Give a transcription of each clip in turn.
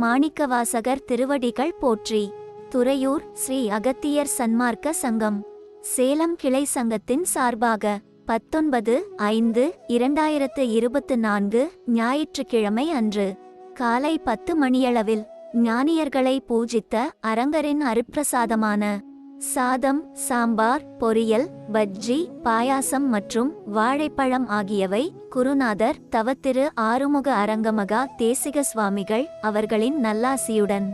மாணிக்கவாசகர் திருவடிகள் போற்றி. துறையூர் ஸ்ரீ அகத்தியர் சன்மார்க்க சங்கம். சேலம் கிளை சங்கத்தின் சார்பாக பத்தொன்பது ஐந்து இரண்டாயிரத்து இருபத்து நான்கு ஞாயிற்றுக்கிழமை அன்று காலை பத்து மணியளவில் ஞானியர்களை பூஜித்த அரங்கரின் அருப்பிரசாதமான சாதம் சாம்பார் பொரியல் பஜ்ஜி பாயாசம் மற்றும் வாழைப்பழம் ஆகியவை குருநாதர் தவத்திரு ஆறுமுக அரங்கமகா தேசிக சுவாமிகள் அவர்களின் நல்லாசியுடன்.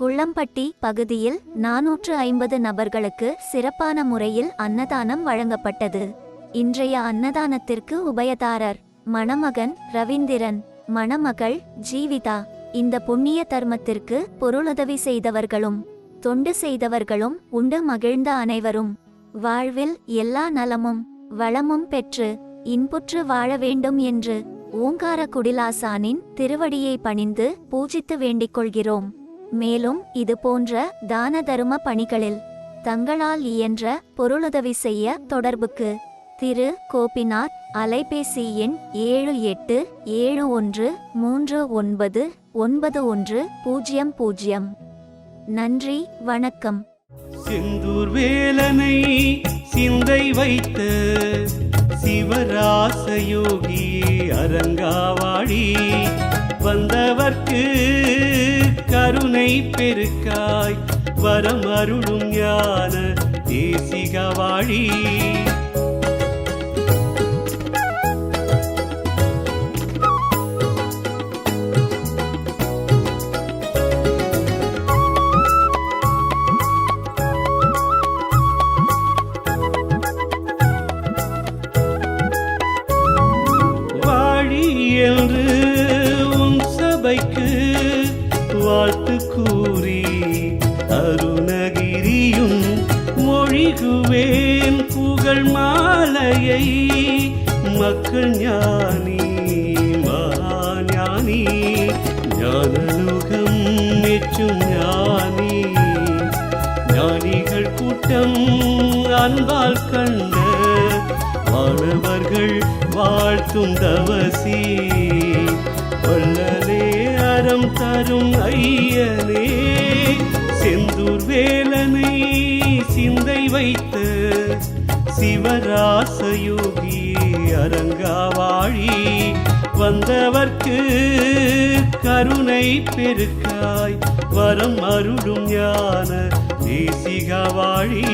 குள்ளம்பட்டி பகுதியில் நாநூற்று ஐம்பது நபர்களுக்கு சிறப்பான முறையில் அன்னதானம் வழங்கப்பட்டது. இன்றைய அன்னதானத்திற்கு உபயதாரர் மணமகன் ரவீந்திரன் மணமகள் ஜீவிதா. இந்த புண்ணிய தர்மத்திற்கு பொருளுதவி செய்தவர்களும் தொண்டு செய்தவர்களும் உண்டு மகிழ்ந்த அனைவரும். வாழ்வில் எல்லா நலமும் வளமும் பெற்று இன்புற்று வாழ வேண்டும் என்று ஓங்கார குடிலாசானின் திருவடியை பணிந்து பூஜித்து வேண்டிக் கொள்கிறோம். மேலும் இது போன்ற தான தரும பணிகளில் தங்களால் இயன்ற பொருளுதவி செய்ய தொடர்புக்கு திரு. கோபிநாத் அலைபேசி எண் ஏழு எட்டு ஏழு ஒன்று மூன்று ஒன்பது ஒன்பது ஒன்று பூஜ்ஜியம் பூஜ்ஜியம் நன்றி வணக்கம். செந்தூர் வேலனை சிந்தை வைத்த சிவராசயோகி அரங்காவாடி வந்தவர்க்கு கருணை பெருக்காய் வரமருளும் ஞான தேசிகவாழி என்று உன் சபைக்கு வாழ்த்து கூறி அருணகிரியும் மொழிகுவேன் புகழ் மாலையை மக்கள் ஞானி மகாஞானி ஞானலுகம் மெச்சும் ஞானி. ஞானிகள் கூட்டம் அன்பால் கண்ட மாணவர்கள் வாழ்த்தும் தவசி வள்ளலே அறம் தரும் ஐயனே செந்தூர் வேலனை சிந்தை வைத்த சிவராசயோகி அரங்காவாழி. வந்தவர்க்கு கருணை பெருக்காய் வரம் அருளும் ஞான தேசிகவாழி